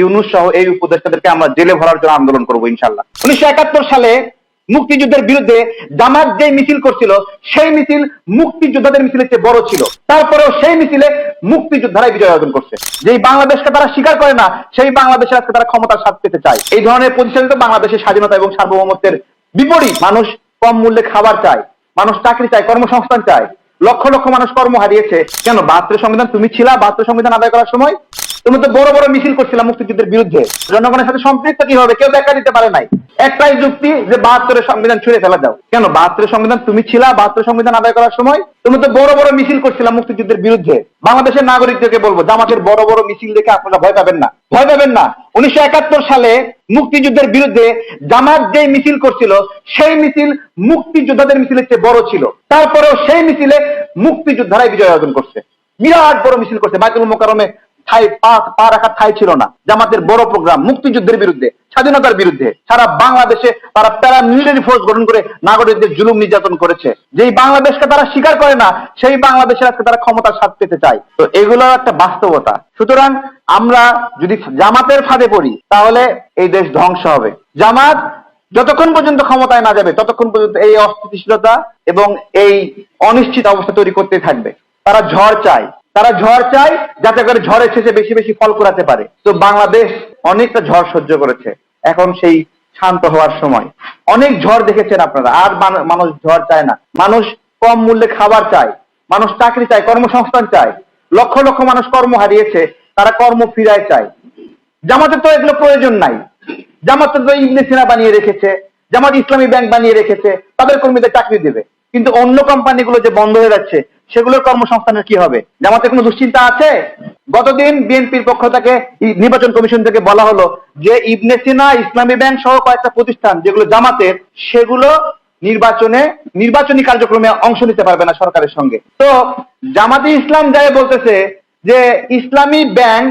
ইউনুস সহ এই উপদেষ্টাদেরকে আমরা জেলে ভরার জন্য আন্দোলন করব ইনশাল্লাহ উনিশশো একাত্তর সালে মুক্তিযুদ্ধের বিরুদ্ধে জামাত যে মিছিল করছিল, সেই মিছিল মুক্তিযোদ্ধাদের মিছিলের চেয়ে বড় ছিল। তারপরেও সেই মিছিলে মুক্তিযোদ্ধারাই বিজয় অর্জন করছে। যেই বাংলাদেশকে তারা স্বীকার করে না, সেই বাংলাদেশের আজকে তারা ক্ষমতার স্বাদ পেতে চায়। এই ধরনের প্রতিষ্ঠানিত বাংলাদেশের স্বাধীনতা এবং সার্বভৌমত্বের বিপরীত মানুষ কম মূল্যে খাবার চায়, মানুষ চাকরি চায়, কর্মসংস্থান চায়। লক্ষ লক্ষ মানুষ কর্ম হারিয়েছে। কেন? বাহাত্তর সংবিধান, তুমি ছিলা বাহাত্তর সংবিধান আদায় করার সময় তুমি তো বড় বড় মিছিল করছিলাম মুক্তিযুদ্ধের বিরুদ্ধে। জনগণের সাথে সম্পৃক্ত কি হবে? কেউ দেখা দিতে পারে নাই। একটাই যুক্তি যে বাহাত্তরের সংবিধান ছুঁড়ে ফেলা যাও কেন? বাহাত্তরের সংবিধান তুমি ছিলা বাহাত্তর সংবিধান আদায় করার সময় তুমি তো বড় বড় মিছিল করছিলাম মুক্তিযুদ্ধের বিরুদ্ধে। বাংলাদেশের নাগরিকদেরকে বলব, জামাতের বড় বড় মিছিল দেখে আপনারা ভয় পাবেন না। ভয় পাবেন না। উনিশশো একাত্তর সালে মুক্তিযুদ্ধের বিরুদ্ধে জামাত যে মিছিল করছিল, সেই মিছিল মুক্তিযোদ্ধাদের মিছিলের চেয়ে বড় ছিল। তারপরেও সেই মিছিলে মুক্তিযোদ্ধারাই বিজয় অর্জন করছে। বিরাট বড় মিছিল করছে, বাইতুল মোকারমে ঠাই পা রাখার ঠাই ছিল না। জামাতের বড় প্রোগ্রাম মুক্তিযুদ্ধের বিরুদ্ধে, স্বাধীনতার বিরুদ্ধে। সারা বাংলাদেশে তারা প্যারা মিলিটারি ফোর্স গঠন করে নাগরিকদের জুলুম নির্যাতন করেছে। যেই বাংলাদেশকে তারা স্বীকার করে না, সেই বাংলাদেশের আজকে তারা ক্ষমতার স্বাদ পেতে চায়। তো এগুলো একটা বাস্তবতা। সুতরাং আমরা যদি জামাতের ফাঁদে পড়ি, তাহলে এই দেশ ধ্বংস হবে। জামাত যতক্ষণ পর্যন্ত ক্ষমতায় না যাবে, ততক্ষণ পর্যন্ত এই অস্থিতিশীলতা এবং এই অনিশ্চিত অবস্থা তৈরি করতে থাকবে। তারা ঝড় চায়। তারা ঝড় চায় যাতে করে ঝড়ের শেষে বেশি বেশি ফল করাতে পারে। তো বাংলাদেশ অনেকটা ঝড় সহ্য করেছে এখন সেই শান্ত হওয়ার সময়। অনেক ঝড় দেখেছেন আপনারা, আর মানুষ ঝড় চায় না। মানুষ কম মূল্যে খাবার চায়, মানুষ চাকরি চায়, কর্মসংস্থান চায়। লক্ষ লক্ষ মানুষ কর্ম হারিয়েছে, তারা কর্ম ফিরায় চায়। জামাতের তো এগুলো প্রয়োজন নাই। জামাত তো ইবনে সিনা বানিয়ে রেখেছে, জামাত ইসলামী ব্যাংক বানিয়ে রেখেছে, তাদের কর্মীদের চাকরি দেবে। কিন্তু অন্য কোম্পানিগুলো যে বন্ধ হয়ে যাচ্ছে সেগুলোর কর্মসংস্থানের কি হবে? জামাতের কোনো দুশ্চিন্তা আছে? গতদিন বিএনপির পক্ষ থেকে নির্বাচন কমিশন থেকে বলা হলো যে ইবনে সিনা, ইসলামী ব্যাংক সহ কয়েকটা প্রতিষ্ঠান যেগুলো জামাতের, সেগুলো নির্বাচনে, নির্বাচনী কার্যক্রমে অংশ নিতে পারবে না সরকারের সঙ্গে। তো জামাতে ইসলাম যায় বলতেছে যে ইসলামী ব্যাংক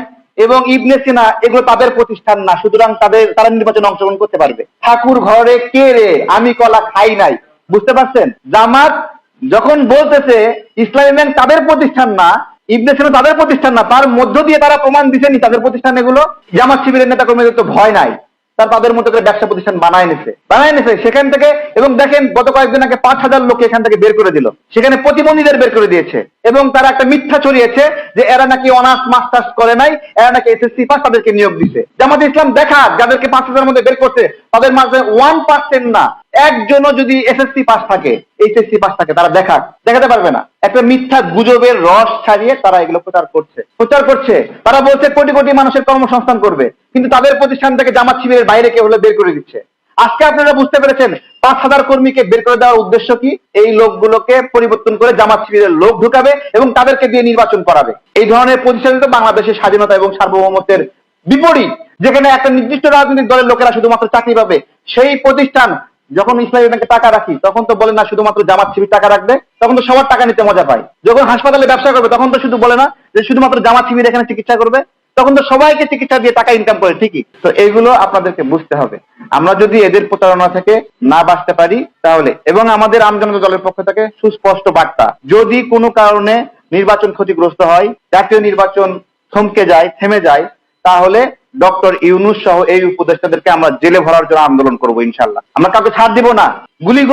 এবং ইবনে সিনা এগুলো তাদের প্রতিষ্ঠান না, সুতরাং তাদের, তারা নির্বাচনে অংশগ্রহণ করতে পারবে। ঠাকুর ঘরে কে রে? আমি কলা খাই নাই। বুঝতে পারছেন? জামাত যখন বলতেছে, ইসলামী ব্যাংক তাদের প্রতিষ্ঠান না, ইবনে সিনা তাদের প্রতিষ্ঠান না, তার মধ্য দিয়ে তারা প্রমাণ দিচ্ছেনি তাদের প্রতিষ্ঠান এগুলো, জামাত শিবিরের নেতা কর্মীদের তো ভয় নাই। তার তাদের মতো করে ব্যবসা প্রতিষ্ঠান বানায় নিছে। বানায় নিছে সেখান থেকে এবং দেখেন, গত কয়েকদিন আগে পাঁচ হাজার লোক এখান থেকে বের করে দিল। সেখানে প্রতিবন্ধীদের বের করে দিয়েছে। এবং তারা একটা মিথ্যা ছড়িয়েছে যে এরা নাকি অনার্স, মাস্টার্স করে নাই, এরা নাকি এসএসসি পাস তাদেরকে নিয়োগ দিছে। জামাত ইসলাম দেখা, যাদেরকে পাঁচ হাজার মধ্যে বের করছে, তাদের মাঝে ওয়ান পার্সেন্ট না। একজনও যদি এসএসসি পাস থাকে এইচএসসি পাস থাকে, তারা দেখা দেখাতে পারবে না। একটা মিথ্যা গুজবের রস ছাড়িয়ে তারা এগুলো প্রচার করছে। প্রচার করছে। তারা বলছে কোটি কোটি মানুষের কর্মসংস্থান করবে। কিন্তু তাদের প্রতিষ্ঠান থেকে জামাত শিবিরের বাইরে কেউ হলে বের করে দিচ্ছে। আজকে আপনারা বুঝতে পেরেছেন, পাঁচ হাজার কর্মীকে বের করে দেওয়ার উদ্দেশ্য কি? এই লোকগুলোকে পরিবর্তন করে জামাত শিবিরের লোক ঢুকাবে এবং তাদেরকে দিয়ে নির্বাচন করাবে। এই ধরনের প্রতিষ্ঠানিত বাংলাদেশের স্বাধীনতা এবং সার্বভৌমত্বের বিপরীত। যেখানে একটা নির্দিষ্ট রাজনৈতিক দলের লোকেরা শুধুমাত্র চাকরি পাবে, সেই প্রতিষ্ঠান যখন ইসলামী ব্যাংকে টাকা রাখি, তখন তো বলে না শুধুমাত্র জামাত শিবির টাকা রাখবে, তখন তো সবার টাকা নিতে মজা পায়। যখন হাসপাতালে ব্যবসা করবে, তখন তো শুধু বলে না যে শুধুমাত্র জামাত শিবির এখানে চিকিৎসা করবে, তখন তো সবাইকে চিকিৎসা দিয়ে টাকা ইনকাম করে, ঠিকই। তো এগুলো আপনাদেরকে বুঝতে হবে। আমরা যদি এদের প্রতারণা থেকে না বাঁচতে পারি, তাহলে, এবং আমাদের আমজনতা দলের পক্ষ থেকে সুস্পষ্ট বার্তা, যদি কোনো কারণে নির্বাচন ক্ষতিগ্রস্ত হয়, জাতীয় নির্বাচন থমকে যায়, থেমে যায়, তাহলে ডক্টর ইউনুস সহ এই উপদেষ্টাদেরকে আমরা জেলে ভরার জন্য আন্দোলন করব, ইনশাল্লাহ। আমরা কাউকে ছাড় দিব না। গুলি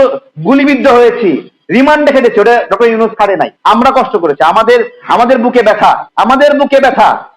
গুলিবিদ্ধ হয়েছি। রিমান্ড দিচ্ছে ওটা ডক্টর ইউনুস ছাড়ে নাই। আমরা কষ্ট করেছি। আমাদের আমাদের বুকে ব্যথা, আমাদের বুকে ব্যথা।